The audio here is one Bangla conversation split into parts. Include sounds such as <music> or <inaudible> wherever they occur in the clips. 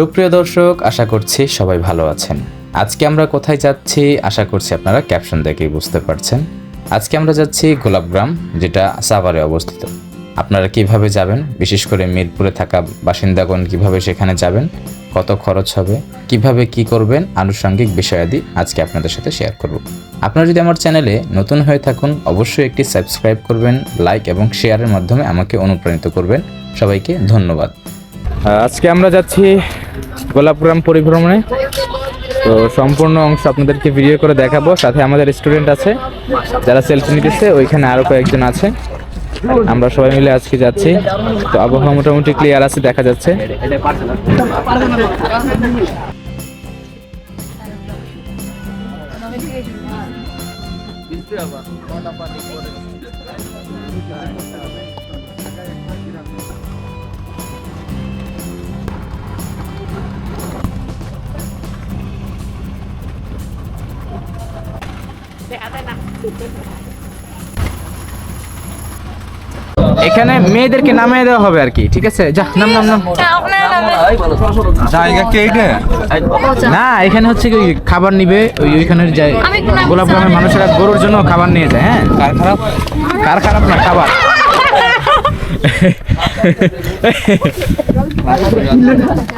সুপ্রিয় দর্শক, আশা করছি সবাই ভালো আছেন। আজকে আমরা কোথায় যাচ্ছি, আশা করছি আপনারা ক্যাপশন দেখেই বুঝতে পারছেন। আজকে আমরা যাচ্ছি গোলাপগ্রাম যেটা সাভারে অবস্থিত। আপনারা কীভাবে যাবেন, বিশেষ করে মিরপুরে থাকা বাসিন্দাগণ কীভাবে সেখানে যাবেন, কত খরচ হবে, কীভাবে কি করবেন, আনুষঙ্গিক বিষয়াদি আজকে আপনাদের সাথে শেয়ার করব। আপনারা যদি আমার চ্যানেলে নতুন হয়ে থাকুন, অবশ্যই একটি সাবস্ক্রাইব করবেন লাইক এবং শেয়ারের মাধ্যমে আমাকে অনুপ্রাণিত করবেন। সবাইকে ধন্যবাদ। আজকে আমরা যাচ্ছি গোলাপগ্রাম পরিভ্রমণে। তো সম্পূর্ণ অংশ আপনাদেরকে ভিডিও করে দেখাবো। সাথে আমাদের স্টুডেন্ট আছে, যারা সেলফি নিতেছে, ওইখানে আরও কয়েকজন আছে। আমরা সবাই মিলে আজকে যাচ্ছি। তো আবহাওয়া মোটামুটি ক্লিয়ার আছে, দেখা যাচ্ছে। এখানে মেয়েদেরকে নামিয়ে দেওয়া হবে আর কি ঠিক আছে? যা নাম নাম নাম। জায়গা কে এইটা? না এখানে হচ্ছে কি ওই খাবার নিবে ওই ওইখানের যায় আমি গোলাপ গ্রামের মানুষেরা গরুর জন্য খাবার নিয়ে যায় হ্যাঁ? কার খারাপ? কার খারাপ না খাবার।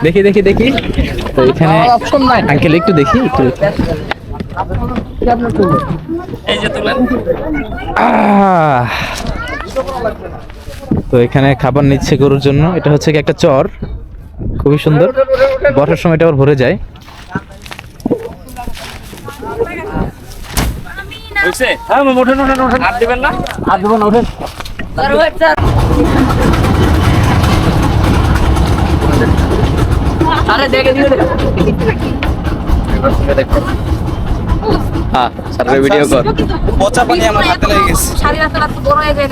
দেখি দেখি দেখি। তো এখানে আঙ্কেল একটু দেখি একটু! তো এখানে খাবার নিচ্ছে গরুর জন্য। এটা হচ্ছে কি একটা চর। খুবই সুন্দর। বর্ষার সময় এটা আবার ভরে যায়। হ্যাঁ ওঠেন ওঠেন ওঠেন। আর দিবেন না? আর দেবেন না ওঠেন। আরে দেখে দিও হ্যাঁ ভিডিও কর। পচা পানি আমার হাতে লেগে গেছে। সারি রাস্তা রাস্তা বড় হয়ে যায়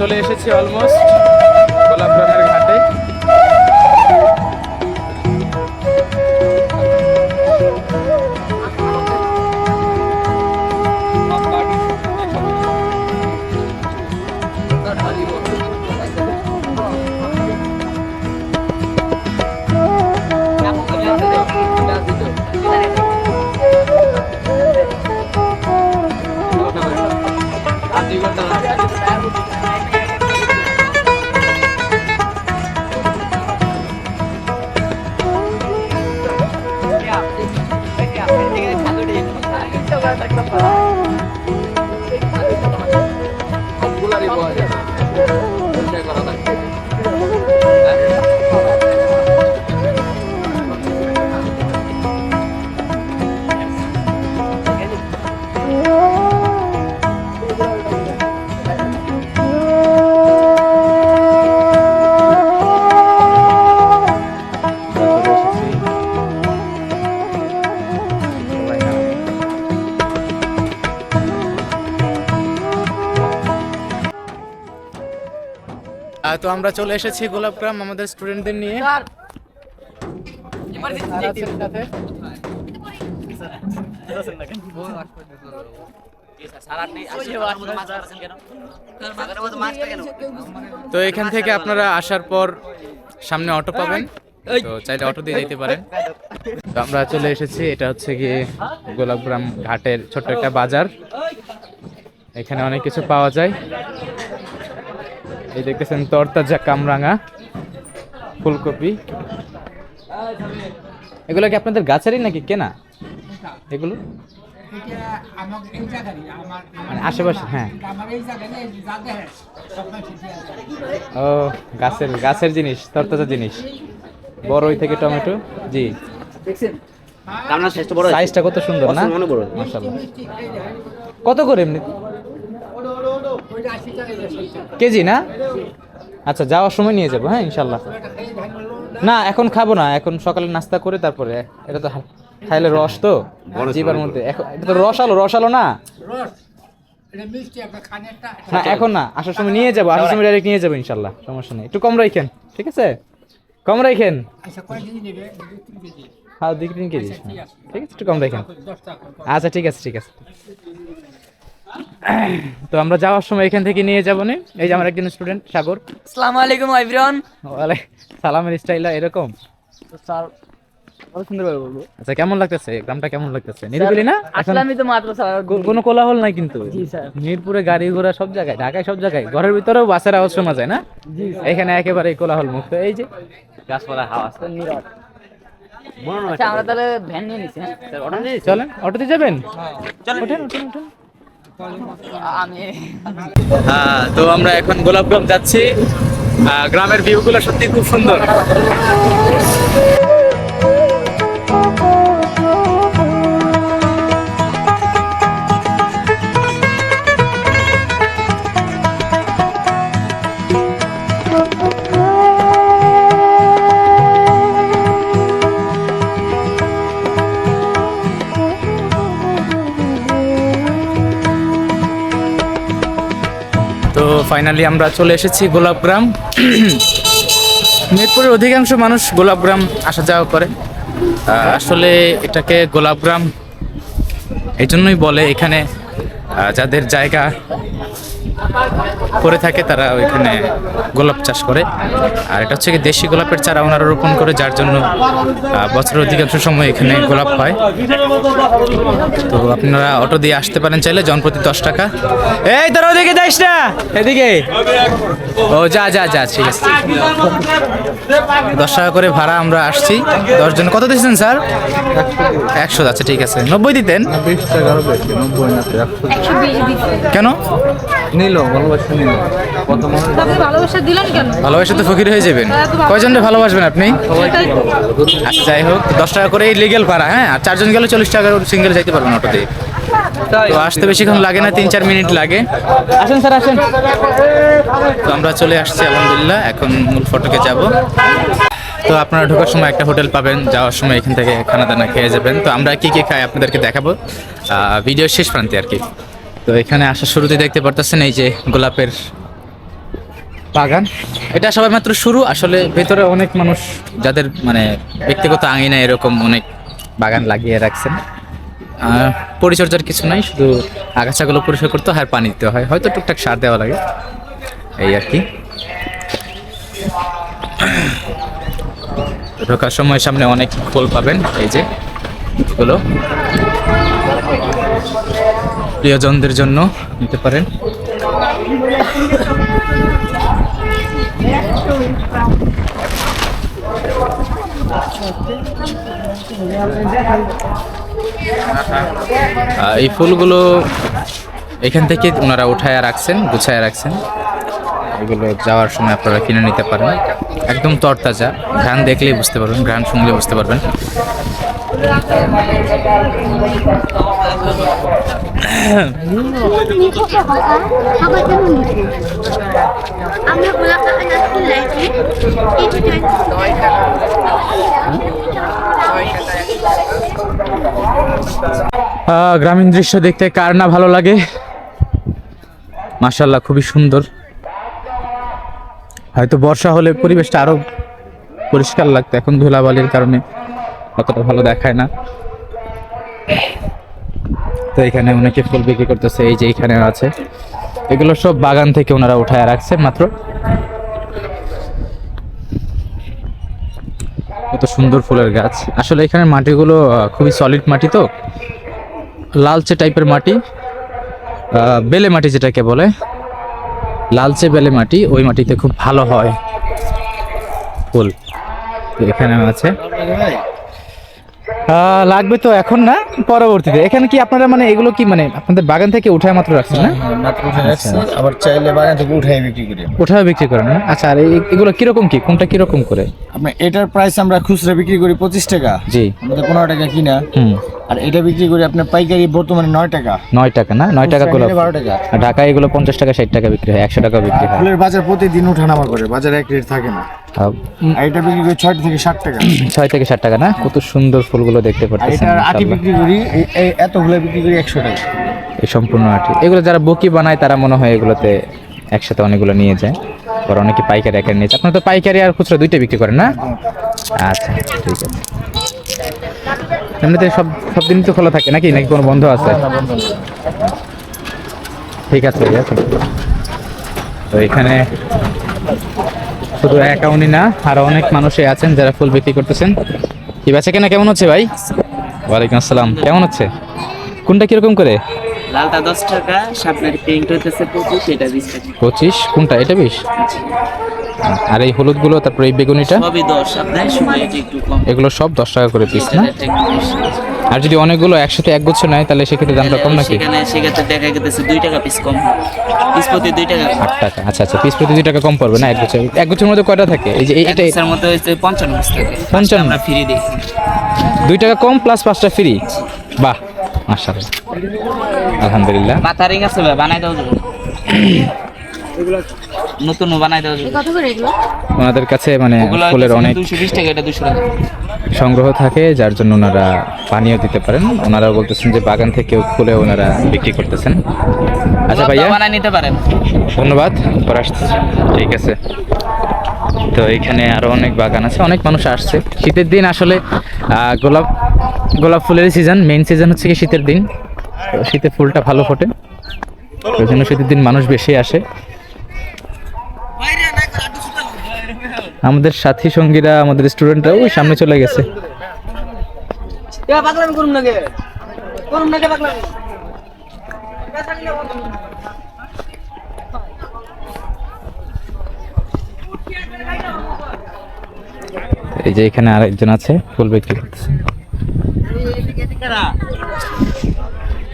চলে এসেছি অলমোস্ট তো আমরা চলে এসেছি গোলাপগ্রাম আমাদের স্টুডেন্টদের নিয়ে। তো এখান থেকে আপনারা আসার পর সামনে অটো পাবেন। তো চাইলে অটো দিয়ে যেতে পারেন। তো আমরা চলে এসেছি এটা হচ্ছে গিয়ে গোলাপগ্রাম ঘাটের ছোট্ট একটা বাজার। এখানে অনেক কিছু পাওয়া যায়। এই দেখতেছেন তরতাজা কামরাঙা ফুলকপি। এগুলো কি আপনাদের গাছেরই নাকি কেনা? এগুলো? মানে আশেপাশে হ্যাঁ। ও গাছের গাছের জিনিস তরতাজা জিনিস। বড়ই থেকে টমেটো? জি। বড় সাইজটা কত সুন্দর না। কত করে এমনি ওইটা আশি টাকা করে সত্তর। কেজি না? আচ্ছা যাওয়ার সময় নিয়ে যাব হ্যাঁ ইনশাল্লাহ। না না। এখন খাব না এখন সকালে নাস্তা করে তারপরে এটা তো খাইলে রস তো জিবার মধ্যে। এখন এটা তো রসালো রসালো না? রস এটা মিষ্টি আপনার খানেরটা না এখন না আসার সময় নিয়ে যাব আসার সময় ডাইরেক্ট নিয়ে যাব ইনশাল্লাহ সমস্যা নেই। একটু কম রাখেন ঠিক আছে? কম রাখেন আচ্ছা কেজি নেবে? দুই তিন কেজি। হ্যাঁ দুই তিন কেজি ঠিক আছে। একটু কম রাখেন। আচ্ছা ঠিক আছে ঠিক আছে। তো আমরা যাওয়ার সময় এখান থেকে নিয়ে যাব নি। এই যে আমার একজন স্টুডেন্ট সাগর। আসসালামু আলাইকুম এভরিওয়ান ওয়ালে সালামের স্টাইলটা এরকম। স্যার সুন্দর ভাবে বলব। আচ্ছা কেমন লাগতেছে? গ্রামটা কেমন লাগতেছে? নিরিবিলি না? আসলামই তো মাত্র স্যার কোনো কোলাহল নাই কিন্তু। জি, স্যার। মিরপুরে গাড়ি ঘোড়া সব জায়গায় ঢাকায় সব জায়গায় ঘরের ভিতরেও বাসের আওয়াজ শোনা যায় না? এখানে একেবারে কোলাহল মুক্ত। এই যে। গাছপালা হাওয়া। আছে নীরব মনে হয় আচ্ছা আমরা তাহলে ভ্যান নিয়ে নিচ্ছি হ্যাঁ? চলেন অটোতে যাবেন? ওঠেন ওঠেন ওঠেন। আমি হ্যাঁ তো আমরা এখন গোলাপগঞ্জ যাচ্ছি। গ্রামের ভিউগুলো সত্যি খুব সুন্দর। তো ফাইনালি আমরা চলে এসেছি গোলাপগ্রাম মিরপুরের অধিকাংশ মানুষ গোলাপগ্রাম আসা যাওয়া করে। আসলে এটাকে গোলাপগ্রাম এই জন্যই বলে এখানে যাদের জায়গা করে থাকে তারা ওইখানে গোলাপ চাষ করে। আর এটা হচ্ছে কি দেশি গোলাপের চারা ওনারা রোপণ করে যার জন্য বছরের অধিকাংশ সময় এখানে গোলাপ হয়। তো আপনারা অটো দিয়ে আসতে পারেন চাইলে জনপ্রতি দশ টাকা। এই তোর ওদিকে যাইস না এদিকে। ও যা যা যা ঠিক আছে। দশ টাকা করে ভাড়া আমরা আসছি। দশ জন কত দিচ্ছেন স্যার? একশো আচ্ছা ঠিক আছে। নব্বই দিতেন? তাকে ভালোবাসা দিলেন কেন? ভালোবাসে তো ফকির হয়ে যাবেন। কয়জনকে ভালোবাসবেন আপনি? আচ্ছা যাই হোক দশ টাকা করে লিগেল ভাড়া হ্যাঁ? আর চারজন গেলে চল্লিশ টাকা সিঙ্গেল যাইতে পারবেন অটো দিয়ে তো আসতে বেশিক্ষণ লাগে না তিন চার মিনিট লাগে। আসেন স্যার আসেন। তো আমরা চলে আসছি আলহামদুলিল্লাহ। এখন মূল ফটকে যাব। তো আপনারা ঢোকার সময় একটা হোটেল পাবেন যাওয়ার সময় এখান থেকে খানা দানা খেয়ে যাবেন। তো আমরা কি কি খাই আপনাদেরকে দেখাবো। ভিডিও শেষ প্রান্তে আর কি। তো এখানে আসার শুরুতে দেখতে পারতেছেন এই যে গোলাপের বাগান। এটা সবাই মাত্র শুরু, আসলে ভেতরে অনেক মানুষ যাদের মানে ব্যক্তিগত আঙিনা এরকম অনেক বাগান লাগিয়ে রাখছেন। পরিচর্যার কিছু নাই, শুধু আগাছাগুলো পরিষ্কার করতে হয় আর পানি দিতে হয়। হয়তো টুকটাক সার দেওয়া লাগে, এই আর কি। ঢোকার সময় সামনে অনেক ফুল পাবেন, এই যে এগুলো। প্রিয়জনদের জন্য নিতে পারেন। এই ফুলগুলো এখান থেকে ওনারা উঠায় রাখছেন, গুছায় রাখছেন। এগুলো যাওয়ার সময় আপনারা কিনে নিতে পারেন। একদম তরতাজা, ঘ্রাণ দেখলেই বুঝতে পারবেন, ঘ্রাণ শুনলে বুঝতে পারবেন। আমরা গ্রামীণ দৃশ্য দেখতে কার না ভালো লাগে? মাশাল্লাহ খুবই সুন্দর। হয়তো বর্ষা হলে পরিবেশটা আরও পরিষ্কার লাগতো, এখন ধুলাবালির কারণে। অতটা ভালো দেখায় না। তো এখানে অনেকে ফুল বিক্রি করতেছে, এই যে এখানে আছে। এগুলো সব বাগান থেকে ওনারা উঠায় রাখছে মাত্র। কত সুন্দর ফুলের গাছ। আসলে এখানে মাটিগুলো খুবই সলিড মাটি তো। লালচে টাইপের মাটি। বেলে মাটি যেটাকে বলে। লালচে বেলে মাটি, ওই মাটিতে খুব ভালো হয় ফুল। এখানে আছে। লাগবে তো এখন না পরবর্তীতে। এখানে কি আপনারা মানে এগুলো কি মানে আপনাদের বাগান থেকে উঠায় মাত্র রাখছেন না? মাত্র উঠে রাখছি। আবার চাইলে বাগান থেকে উঠায় বিক্রি করি উঠায় বিক্রি করেন না? আচ্ছা আর এগুলো কীরকম কি? কোনটা কীরকম করে? আপনার এটার প্রাইস আমরা খুচরা বিক্রি করি পঁচিশ টাকা। জি। আমাদের পনেরো টাকা কিনা। আর এটা বিক্রি করি আপনার পাইকারি বর্তমানে নয় টাকা। নয় টাকা না? নয় টাকা গোলাপ। বারো টাকা। ঢাকায় এগুলো পঞ্চাশ টাকা ষাট টাকা বিক্রি হয় একশো টাকা বিক্রি হয়। ফুলের বাজার প্রতিদিন উঠানামা করে বাজারে এক রেট থাকে না। এটা বিক্রি করি ছয় থেকে ষাট টাকা। <clears throat> ছয় থেকে ষাট টাকা না? কত সুন্দর ফুলগুলো দেখতে আর পাচ্ছেন আটি বিক্রি করি এই এতগুলো বিক্রি করি একশো টাকা। এই সম্পূর্ণ আটি। এগুলো যারা বকি বানায় তারা মনে হয় এগুলোতে একসাথে অনেকগুলো নিয়ে যায়। আবার অনেকে পাইকারি একা নিয়ে যায়। আপনার তো পাইকারি আর খুচরা দুইটা বিক্রি করেন না? আচ্ছা ঠিক আছে। এমনিতে সব সব দিন তো খোলা থাকে নাকি? নাকি কোনো বন্ধ আছে? ঠিক আছে ভাইয়া তো এখানে শুধু একাউন্টই না আরও অনেক মানুষই আছেন যারা ফুল বিক্রি করতেছেন। কি বেচা কেনা কেমন হচ্ছে ভাই? ওয়ালাইকুম আসসালাম। কেমন হচ্ছে? কোনটা কীরকম করে? লালটা দশ টাকা সাপনার প্রিন্ট হইতেছে পঁচিশ এটা বিশ টাকা। পঁচিশ? কোনটা? এটা বিশ? আর এই হলুদগুলো তারপরে এই বেগুনিটা? এগুলো সব দশ টাকা করে পিস না। আর যদি অনেকগুলো একসাথে এক গুচ্ছ নেয় তাহলে সেক্ষেত্রে দামটা কম নাকি? সেক্ষেত্রে দেখা গেছে দুই টাকা পিস কম। পিস প্রতি দুই টাকা আট টাকা আচ্ছা আচ্ছা পিস প্রতি দুই টাকা কম পড়বে না? এক গুচ্ছ এক গুচ্ছের মধ্যে কয়টা থাকে? এই যে এই- এটা এটার মধ্যে হচ্ছে পঞ্চান্ন থাকে। পঞ্চান্ন? আমরা ফ্রি দিই। দুই টাকা কম প্লাস পাঁচটা ফ্রি বাহ মাশাআল্লাহ। আলহামদুলিল্লাহ। মাথা রিং আছে বানাই দাও যাবে <clears throat> নতুন বানাই দাও যাবে। কত করে এগুলো? ওনাদের কাছে মানে ফুলের অনেক দুশো বিশ টাকা এটা দুশো টাকা। সংগ্রহ থাকে যার জন্য ওনারা পানিও দিতে পারেন। ওনারা বলতেছেন যে বাগান থেকেও ফুলে ওনারা বিক্রি করতেছেন। আচ্ছা ভাইয়া? বানাই নিতে পারেন। ধন্যবাদ পরে আসতেছি ঠিক আছে। তো এখানে আরও অনেক বাগান আছে অনেক মানুষ আসছে। শীতের দিন আসলে গোলাপ গোলাপ ফুলের সিজন মেইন সিজন হচ্ছে কি শীতের দিন। তো শীতে ফুলটা ভালো ফোটে। ওই জন্য শীতের দিন মানুষ বেশি আসে। আমাদের সাথী সঙ্গীরা আমাদের স্টুডেন্টরা ওই সামনে চলে গেছে। এই যে এখানে আরেকজন আছে ফুল বিক্রি করতেছে।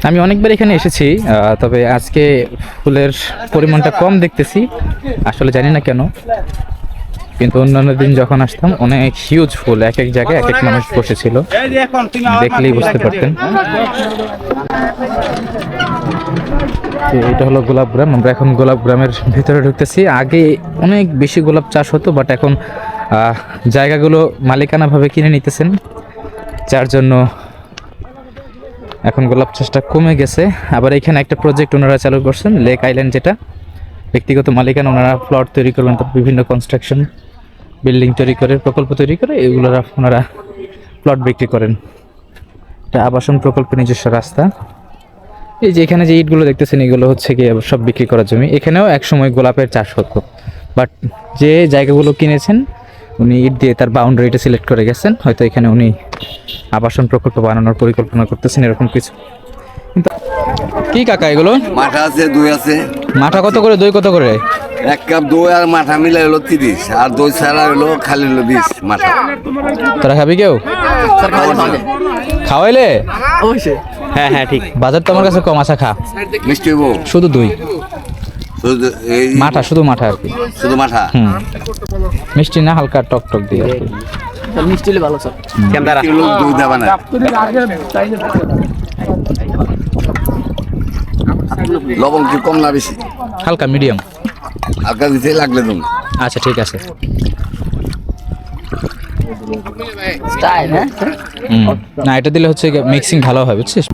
আমি অনেকবার এখানে এসেছি তবে আজকে ফুলের পরিমাণটা কম দেখতেছি, আসলে জানি না কেন। কিন্তু অন্যান্য দিন যখন আসতাম, অনেক হিউজ ফুল, এক এক জায়গায় এক এক মানুষ বসেছিল। দেখলেই বুঝতে পারতেন। এটা হলো গোলাপ গ্রাম, আমরা এখন গোলাপ গ্রামের ভিতরে ঢুকতেছি। আগে অনেক বেশি গোলাপ চাষ হতো বাট এখন জায়গাগুলো মালিকানাভাবে কিনে নিতেছেন, যার জন্য এখন গোলাপ চাষটা কমে গেছে। আবার এখানে একটা প্রজেক্ট ওনারা চালু করছেন লেক আইল্যান্ড যেটা। ব্যক্তিগত মালিকানা, ওনারা প্লট তৈরি করবেন বিভিন্ন কনস্ট্রাকশন বিল্ডিং তৈরি করে, প্রকল্প তৈরি করে এগুলো ওনারা প্লট বিক্রি করেন। এটা আবাসন প্রকল্পের নিজস্ব রাস্তা। এই যে এখানে যে ইটগুলো দেখতেছেন, এগুলো হচ্ছে গিয়ে সব বিক্রি করার জমি। এখানেও একসময় গোলাপের চাষ হতো। বাট যে জায়গাগুলো কিনেছেন উনি ইট দিয়ে তার বাউন্ডারিটা সিলেক্ট করে গেছেন। হয়তো এখানে উনি আবাসন প্রকল্প বানানোর পরিকল্পনা করতেছেন এরকম কিছু। কিন্তু কি কাকা এগুলো? মাঠা আছে দই আছে। মাথা কত করে? দই কত করে? এক কাপ দই আর মাঠা মিলে হলো তিরিশ। আর দই ছাড়া হলো খালি হলো বিশ মাঠা। তোরা খাবি কেউ? খাওয়াইলে? অবশ্যই। হ্যাঁ হ্যাঁ ঠিক। বাজার তো আমার কাছে কম আশা খা। মিষ্টি শুধু দই। মাঠা শুধু মাঠা আর কি। শুধু মাঠা? হুম। মিষ্টি না হালকা টক টক দিয়ে মিষ্টি হলে ভালো স্যার। মিষ্টি হলো দেবা না। লবণ কি কম না বেশি? হালকা মিডিয়াম। হালকা দিতে লাগলে তুমি আচ্ছা ঠিক আছে। হ্যাঁ? না এটা দিলে হচ্ছে মিক্সিং ভালো হয় বুঝছিস?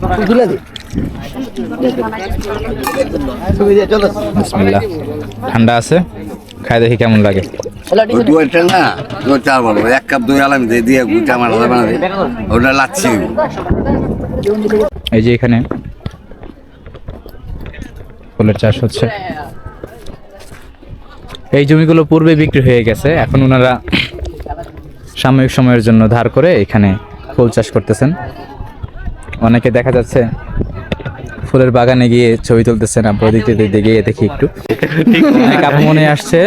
ঠান্ডা আছে? খাই দেখি কেমন লাগে। দুইটা না দুই বলো এক কাপ দই আলাম দিয়ে দিয়ে গুইটা মারা যাবে না ওটা লাচ্ছি। এই যে এখানে ফুলের চাষ হচ্ছে। এই জমিগুলো পূর্বে বিক্রি হয়ে গেছে এখন ওনারা সাময়িক সময়ের জন্য ধার করে এখানে ফুল চাষ করতেছেন। অনেকে দেখা যাচ্ছে ফুলের বাগানে গিয়ে ছবি তুলতেছেন আমরা ওদিক থেকে দেখি একটু। আপু মনে আসছে।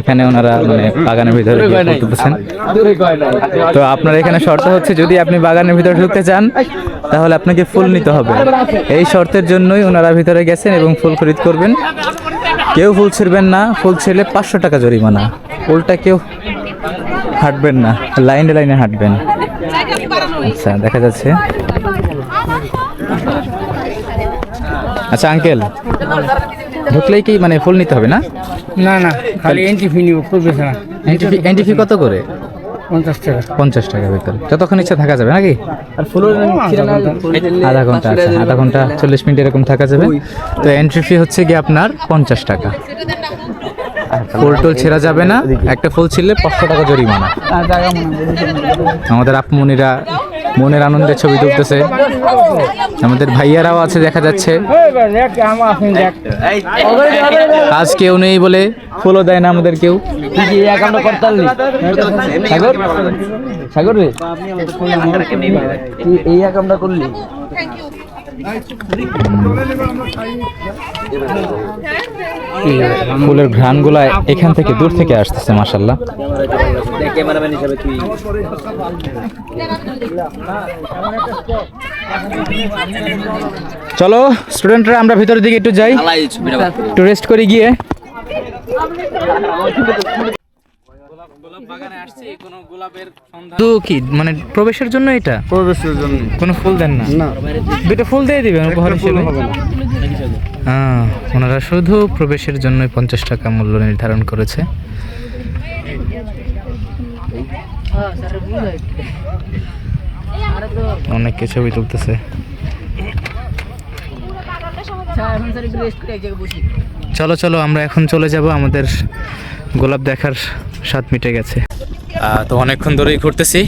এখানে ওনারা মানে বাগানের ভিতরে তুলতেছেন। তো আপনার এখানে শর্ত হচ্ছে, যদি আপনি বাগানের ভিতরে ঢুকতে চান, তাহলে আপনাকে ফুল নিতে হবে। এই শর্তের জন্যই ওনারা ভিতরে গেছেন এবং ফুল খরিদ করবেন। কেউ ফুল ছিঁড়বেন না, ফুল ছিঁড়লে পাঁচশো টাকা জরিমানা। উল্টা কেউ হাঁটবেন না, লাইনে লাইনে হাঁটবেন। আচ্ছা দেখা যাচ্ছে। আচ্ছা আঙ্কেল ঢুকলেই কি মানে ফুল নিতে হবে না? না না খালি এন্ট্রি ফি নিব প্রবেশ না এন্ট্রি এন্ট্রি ফি কত করে? পঞ্চাশ টাকা। পঞ্চাশ টাকা ভিতরে যতক্ষণ ইচ্ছা থাকা যাবে নাকি? আর ফুলের আধা ঘণ্টা আচ্ছা আধা ঘণ্টা চল্লিশ মিনিট এরকম থাকা যাবে। তো এন্ট্রি ফি হচ্ছে গিয়ে আপনার পঞ্চাশ টাকা। ফুল টুল ছেঁড়া যাবে না একটা ফুল ছিঁড়লে পাঁচশো টাকা জরিমানা। জায়গা মনে আমাদের আপমনিরা মনের আনন্দে ছবি তুলতেছে। আমাদের ভাইয়ারাও আছে, দেখা যাচ্ছে। আজ কেউ নেই বলে ফুলও দেয় না আমাদের কেউ। সাগর? রে? ফুলের ঘ্রাণগুলা এখান থেকে দূর থেকে আসতেছে মাসাল্লাহ ক্যামেরাম্যান হিসাবে তুই চলো স্টুডেন্টরা আমরা ভিতরের দিকে একটু যাই। একটু রেস্ট করে গিয়ে। তো কি মানে প্রবেশের জন্য এটা? প্রবেশের জন্য। কোনো ফুল দেন না? না। দুটো ফুল দিয়ে দিবেন উপহার হিসেবে? হ্যাঁ ওনারা শুধু প্রবেশের জন্য পঞ্চাশ টাকা মূল্য নির্ধারণ করেছে। অনেকে ছবি তুলতেছে। চলো চলো, আমরা এখন চলে যাব। আমাদের গোলাপ দেখার স্বাদ মিটে গেছে। তো অনেকক্ষণ ধরেই ঘুরতেছি।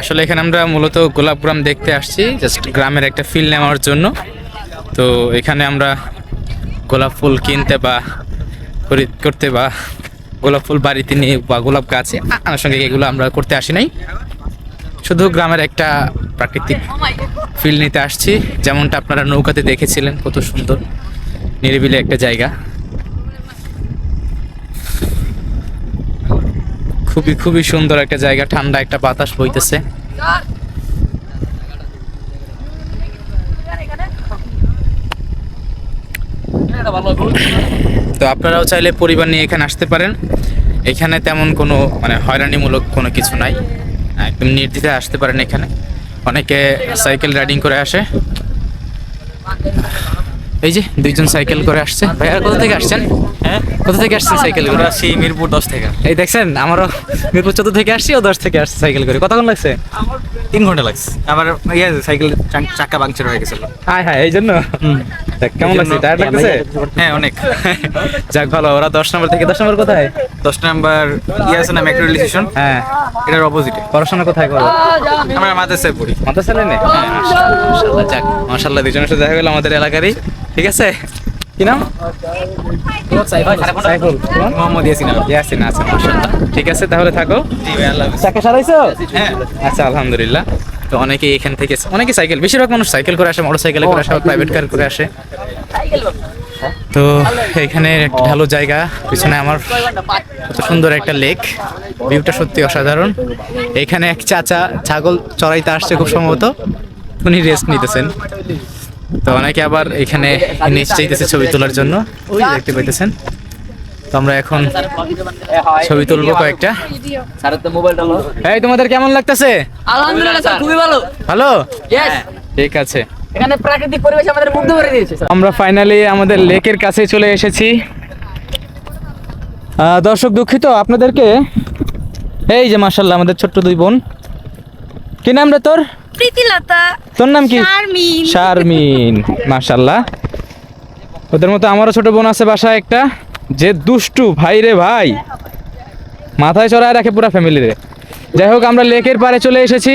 আসলে এখানে আমরা মূলত গোলাপ গ্রাম দেখতে আসছি জাস্ট গ্রামের একটা ফিল নেওয়ার জন্য। তো এখানে আমরা গোলাপ ফুল কিনতে বা করতে বা গোলাপ ফুল বাড়িতে নিয়ে বা গোলাপ গাছে আনুষঙ্গিক এগুলো আমরা করতে আসি নাই। শুধু গ্রামের একটা প্রাকৃতিক ফিল নিতে আসছি। যেমনটা আপনারা নৌকাতে দেখেছিলেন, কত সুন্দর, নিরিবিলি একটা জায়গা। খুবই খুবই সুন্দর একটা জায়গা, ঠান্ডা একটা বাতাস বইতেছে। তো আপনারাও চাইলে পরিবার নিয়ে এখানে আসতে পারেন। এখানে তেমন কোনো মানে হয়রানিমূলক কোনো কিছু নাই। একদম নির্দ্বিধায় আসতে পারেন এখানে। অনেকে সাইকেল রাইডিং করে আসে। এই যে দুইজন সাইকেল করে আসছে। ভাইয়া কোথা থেকে আসছেন? হ্যাঁ? কোথা থেকে আসছেন সাইকেল করে? আসছি মিরপুর দশ থেকে। এই দেখছেন আমারও মিরপুর চোদ্দ থেকে আসছি ও দশ থেকে আসছে সাইকেল করে। কতক্ষণ লাগছে? তিন ঘণ্টা লাগছে। আমার ইয়ে সাইকেল চাকা পাংচার হয়ে গেছিল। হাই হাই এই জন্য? কেমন লাগছে? টায়ার লাগতেছে? হ্যাঁ অনেক। যাক ভালো। ওরা দশ নম্বর থেকে দশ নম্বর কোথায়? দশ নাম্বার ইয়ে আছে না ম্যাক্রো রিলেশন হ্যাঁ। এটার অপোজিটে পড়াশোনা কোথায় করো? আমরা মাদ্রাসায় পড়ি। মাদ্রাসা লাইনে মাশাআল্লাহ যাক মাশাআল্লাহ দুজনের সাথে দেখা গেল আমাদের এলাকারই। ঠিক আছে? কি নাম? সাইফুল। তোমার? মোহাম্মদ ইয়াসিন ইয়াসিন আছে মাশাআল্লাহ। ঠিক আছে তাহলে থাকো। জি আল্লাহ সারাইছো? হ্যাঁ। আচ্ছা আলহামদুলিল্লাহ। তো অনেকে এখান থেকে অনেকে সাইকেল বেশিরভাগ মানুষ সাইকেল করে আসে মোটর সাইকেলে করে আসে প্রাইভেট কার করে আসে। তো এখানে একটা ভালো জায়গা পিছনে আমার কত সুন্দর একটা লেক ভিউটা সত্যি অসাধারণ। এখানে এক চাচা ছাগল চড়াইতে আসছে খুব সম্ভবত। উনি রেস্ট নিতেছেন। তো অনেকে আবার এখানে নিশ্চয়ইতেছে ছবি তোলার জন্য। ওই দেখতে পাইতেছেন। তো আমরা এখন ছবি তুলবো কয়েকটা। এই তোমাদের কেমন লাগতেছে? আলহামদুলিল্লাহ স্যার খুবই ভালো। ভালো? ঠিক আছে। এখানে প্রাকৃতিক পরিবেশ আমাদের মুগ্ধ করে দিয়েছে আমরা ফাইনালি আমাদের লেকের কাছে চলে এসেছি। দর্শক দুঃখিত আপনাদেরকে এই যে মার্শাল্লাহ আমাদের ছোট্ট দুই বোন। কি নাম রে তোর? প্রীতিলতা তোর নাম কি? শারমিন। শারমিন মার্শাল্লাহ ওদের মতো আমারও ছোট বোন আছে বাসায় একটা। যে দুষ্টু ভাই রে ভাই। মাথায় চড়ায় রাখে পুরো ফ্যামিলি রে। যাই হোক আমরা লেকের পারে চলে এসেছি।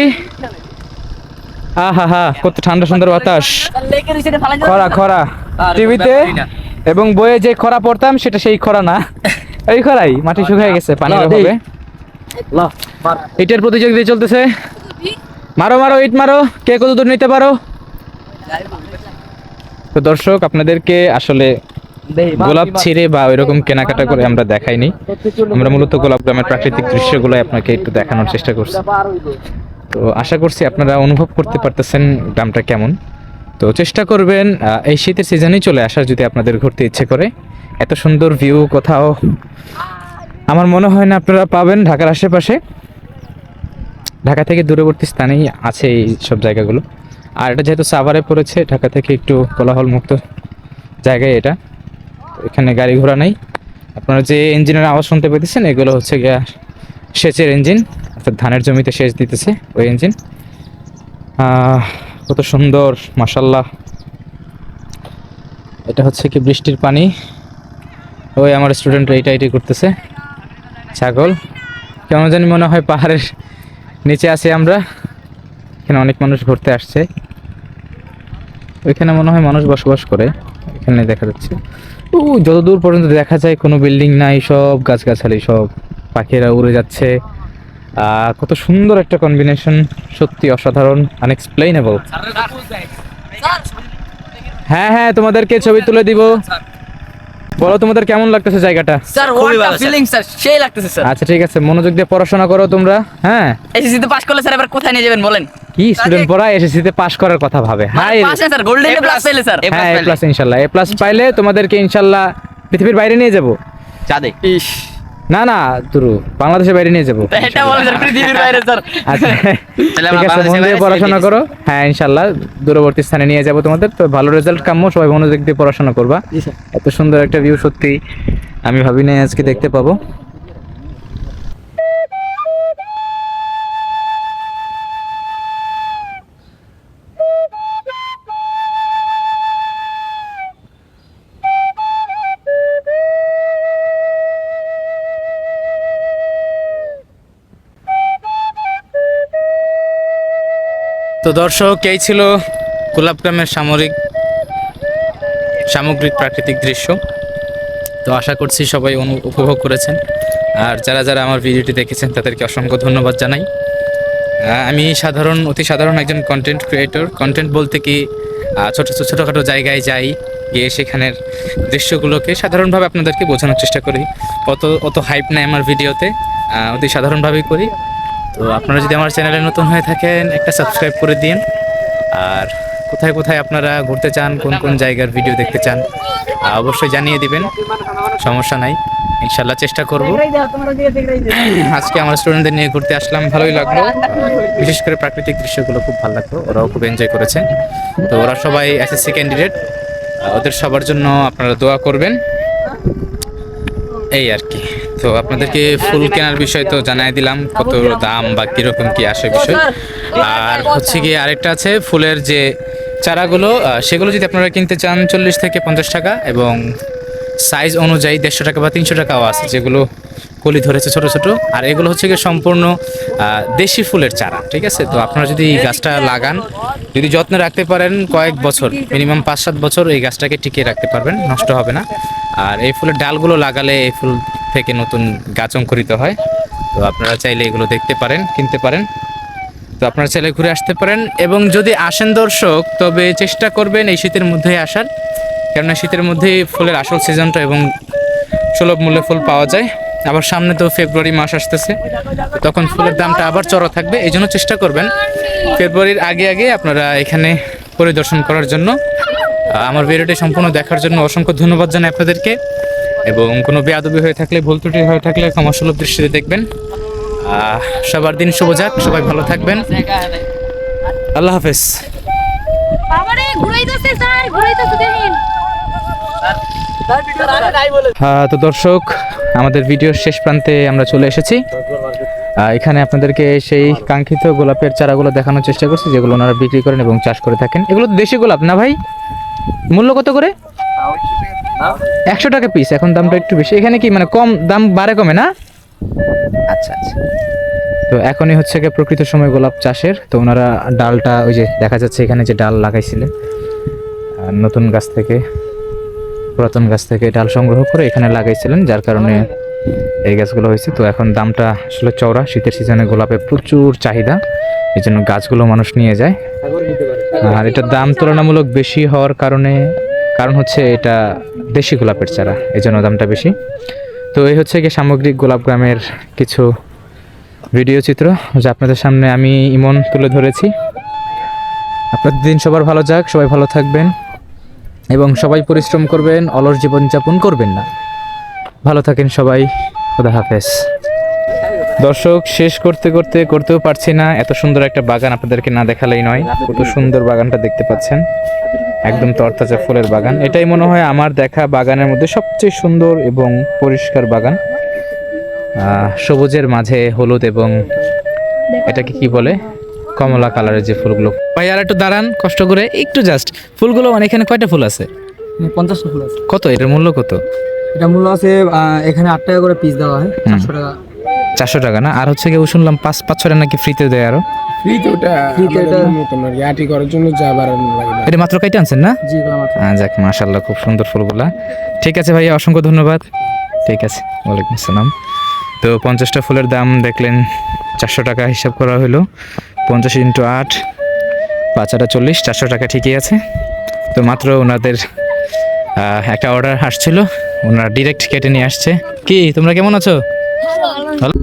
আহা হা কত ঠান্ডা সুন্দর বাতাস। খরা খরা। টিভিতে এবং বইয়ে যে খরা পড়তাম সেটা সেই খরা না। এই খরাই মাটি শুকিয়ে গেছে পানি হবে ইটের প্রতিযোগিতা চলতেছে। মারো মারো ইট মারো। কে কত দূর নিতে পারো? তো দর্শক আপনাদেরকে আসলে গোলাপ ছিঁড়ে বা ওইরকম কেনাকাটা করে আমরা দেখাইনি। আমরা মূলত গোলাপ গ্রামের প্রাকৃতিক দৃশ্যগুলো আপনাকে একটু দেখানোর চেষ্টা করছি। তো আশা করছি আপনারা অনুভব করতে পারতেছেন গ্রামটা কেমন। তো চেষ্টা করবেন এই শীতের সিজনেই চলে আসার যদি আপনাদের ঘুরতে ইচ্ছে করে। এত সুন্দর ভিউ কোথাও। আমার মনে হয় না আপনারা পাবেন ঢাকার আশেপাশে। ঢাকা থেকে দূরবর্তী স্থানেই আছে এই সব জায়গাগুলো। আর এটা যেহেতু সাভারে পড়েছে, ঢাকা থেকে একটু কোলাহল মুক্ত জায়গায় এটা। এখানে গাড়ি ঘোড়া নেই। আপনারা যে ইঞ্জিনের আওয়াজ শুনতে পেতেছেন, এগুলো হচ্ছে গিয়া সেচের ইঞ্জিন, অর্থাৎ ধানের জমিতে সেচ দিতেছে ওই ইঞ্জিন। কত সুন্দর মাসাল্লাহ এটা হচ্ছে কি বৃষ্টির পানি। ওই আমার স্টুডেন্ট এইটা এটাই করতেছে। ছাগল। কেমন জানি মনে হয় পাহাড়ের নিচে আছি আমরা। এখানে অনেক মানুষ ঘুরতে আসছে। ওইখানে মনে হয় মানুষ বসবাস করে। এখানে দেখা যাচ্ছে। ও যত দূর পর্যন্ত দেখা যায় কোনো বিল্ডিং নাই, সব গাছগাছালি, সব পাখিরা উড়ে যাচ্ছে। কত সুন্দর একটা কম্বিনেশন সত্যি অসাধারণ আনএক্সপ্লেইনেবল হ্যাঁ হ্যাঁ তোমাদেরকে ছবি তুলে দিব। বলো তোমাদের কেমন লাগতেছে জায়গাটা? স্যার খুবই ভালো, ফিলিং স্যার সেই লাগতেছে স্যার আচ্ছা ঠিক আছে মনোযোগ দিয়ে পড়াশোনা করো তোমরা হ্যাঁ? এসএসসি তে পাস করলে স্যার এবার কোথায় নিয়ে যাবেন বলেন? কি স্টুডেন্ট পড়া এসএসসি তে পাস করার কথা ভাবে। High pass sir golden A plus পাইলে পেলে স্যার হ্যাঁ এ প্লাস ইনশাআল্লাহ এ প্লাস পাইলে তোমাদেরকে ইনশাআল্লাহ পৃথিবীর বাইরে নিয়ে যাব। চাঁদে ইস। না না তুরু বাংলাদেশের বাইরে নিয়ে যাব। এটা বলেন স্যার পৃথিবীর বাইরে স্যার। আচ্ছা মন দিয়ে পড়াশোনা করো। হ্যাঁ ইনশাল্লাহ দূরবর্তী স্থানে নিয়ে যাব তোমাদের। তো ভালো রেজাল্ট কাম্য সবাই মনোযোগ দিয়ে পড়াশোনা করবা। এত সুন্দর একটা ভিউ সত্যি আমি ভাবি নাই আজকে দেখতে পাবো। তো দর্শক, এই ছিল গোলাপগ্রামের সামরিক সামগ্রিক প্রাকৃতিক দৃশ্য। তো আশা করছি সবাই অনু- উপভোগ করেছেন। আর যারা যারা আমার ভিডিওটি দেখেছেন, তাদেরকে অসংখ্য ধন্যবাদ জানাই। আমি সাধারণ, অতি সাধারণ একজন কন্টেন্ট ক্রিয়েটর কন্টেন্ট বলতে কি ছোট ছোট ছোটোখাটো জায়গায় যাই, গিয়ে সেখানের দৃশ্যগুলোকে সাধারণভাবে আপনাদেরকে বোঝানোর চেষ্টা করি। অত অত হাইপ নেই আমার ভিডিওতে। অতি সাধারণভাবেই করি। তো আপনারা যদি আমার চ্যানেলে নতুন হয়ে থাকেন, একটা সাবস্ক্রাইব করে দিন। আর কোথায় কোথায় আপনারা ঘুরতে চান, কোন কোন জায়গার ভিডিও দেখতে চান অবশ্যই জানিয়ে দিবেন। সমস্যা নাই। ইনশাল্লাহ চেষ্টা করব। আজকে আমার স্টুডেন্টদের নিয়ে ঘুরতে আসলাম, ভালোই লাগল। বিশেষ করে প্রাকৃতিক দৃশ্যগুলো খুব ভালো লাগল। ওরাও খুব এনজয় করেছে। তো ওরা সবাই এসএসসি ক্যান্ডিডেট ওদের সবার জন্য আপনারা দোয়া করবেন। এই আর কি। তো আপনাদেরকে ফুল কেনার বিষয় তো জানাই দিলাম, কত দাম বা কীরকম কি আসে বিষয়। আর হচ্ছে গিয়ে আরেকটা আছে, ফুলের যে চারাগুলো সেগুলো যদি আপনারা কিনতে চান চল্লিশ থেকে পঞ্চাশ টাকা এবং সাইজ অনুযায়ী দেড়শো টাকা বা তিনশো টাকাও আছে, যেগুলো কলি ধরেছে ছোট ছোট। আর এগুলো হচ্ছে গিয়ে সম্পূর্ণ দেশি ফুলের চারা, ঠিক আছে? তো আপনারা যদি এই গাছটা লাগান, যদি যত্নে রাখতে পারেন কয়েক বছর, মিনিমাম পাঁচ সাত বছর এই গাছটাকে টিকিয়ে রাখতে পারবেন, নষ্ট হবে না। আর এই ফুলের ডালগুলো লাগালে এই ফুল থেকে নতুন গাছ অঙ্কুরিত হয়। তো আপনারা চাইলে এগুলো দেখতে পারেন, কিনতে পারেন। তো আপনারা চাইলে ঘুরে আসতে পারেন এবং যদি আসেন দর্শক, তবে চেষ্টা করবেন এই শীতের মধ্যেই আসার। কেননা শীতের মধ্যেই ফুলের আসল সিজনটা এবং সুলভ মূল্যে ফুল পাওয়া যায়। আবার সামনে তো ফেব্রুয়ারি মাস আসতেছে, তখন ফুলের দামটা আবার চড়া থাকবে। এই জন্য চেষ্টা করবেন। ফেব্রুয়ারির আগে আগে আপনারা এখানে পরিদর্শন করার জন্য। আমার ভিডিওটি সম্পূর্ণ দেখার জন্য অসংখ্য ধন্যবাদ জানাই আপনাদেরকে। এবং কোনো বেয়াদবি হয়ে থাকলে ভুল ত্রুটি হয়ে থাকলে ক্ষমাসুলভ দৃষ্টিতে দেখবেন। সবার দিন শুভ যাক সবাই ভালো থাকবেন। আল্লাহ হাফেজ। হ্যাঁ তো দর্শক আমাদের ভিডিওর শেষ প্রান্তে আমরা চলে এসেছি। এখানে আপনাদেরকে সেই কাঙ্ক্ষিত গোলাপের চারাগুলো দেখানোর চেষ্টা করছি যেগুলো ওনারা বিক্রি করেন এবং চাষ করে থাকেন। এগুলো তো দেশি গোলাপ না ভাই? মূল্য কত করে? একশো টাকা পিস এখন দামটা একটু বেশি। এখানে কি মানে কম দাম বাড়ে কমে না? আচ্ছা আচ্ছা। তো এখনই হচ্ছে গিয়ে প্রকৃত সময় গোলাপ চাষের। তো ওনারা ডালটা ওই যে দেখা যাচ্ছে এখানে যে ডাল লাগাইছিলেন নতুন গাছ থেকে পুরাতন গাছ থেকে ডাল সংগ্রহ করে এখানে লাগাইছিলেন যার কারণে এই গাছগুলো হয়েছে। তো এখন দামটা আসলে চওড়া। শীতের সিজনে গোলাপে প্রচুর চাহিদা। এই জন্য গাছগুলো মানুষ নিয়ে যায়। আর এটার দাম তুলনামূলক বেশি হওয়ার কারণে কারণ হচ্ছে এটা দেশি গোলাপের চারা এই জন্য দামটা বেশি। তো এই হচ্ছে কি সামগ্রিক গোলাপ গ্রামের কিছু ভিডিও চিত্র, যা আপনাদের সামনে আমি ইমন তুলে ধরেছি। আপনাদের দিন সবার ভালো যাক, সবাই ভালো থাকবেন, এবং সবাই পরিশ্রম করবেন, অলস জীবনযাপন করবেন না। ভালো থাকেন সবাই, খোদা হাফেজ। দর্শক, শেষ করতে করতে করতেও পারছি না, এত সুন্দর একটা বাগান আপনাদেরকে না দেখালেই নয়, কত সুন্দর বাগানটা দেখতে পাচ্ছেন। একদম তরতাজা ফুলের বাগান। এটাই মনে হয় আমার দেখা বাগানের মধ্যে সবচেয়ে সুন্দর এবং পরিষ্কার বাগান। সবুজের মাঝে হলুদ এবং এটাকে কি বলে? কমলা কালারের যে ফুলগুলো। ভাই আর একটু দাঁড়ান কষ্ট করে একটু জাস্ট ফুলগুলো মানে এখানে কয়টা ফুল আছে? পঞ্চাশটা ফুল আছে। কত? এটার মূল্য কত? এটা মূল্য আছে এখানে আট টাকা করে পিস দেওয়া হয় চারশো টাকা। চারশো টাকা না? আর হচ্ছে কেউ শুনলাম পাঁচ পাঁচশো টাকা নাকি ফ্রিতে দেয় আরও। এটা- মাত্র কাইটে আনছেন না। যাক মাশাল্লাহ খুব সুন্দর ফুলগুলা। ঠিক আছে ভাইয়া অসংখ্য ধন্যবাদ। ঠিক আছে ওয়ালাইকুম আসসালাম। তো পঞ্চাশটা ফুলের দাম দেখলেন চারশো টাকা হিসাব করা হলো পঞ্চাশ ইন্টু আট পাঁচ আটা চল্লিশ চারশো টাকা ঠিকই আছে। তো মাত্র ওনাদের একটা অর্ডার আসছিল ওনারা ডিরেক্ট কেটে নিয়ে আসছে। কি তোমরা কেমন আছো? ভালো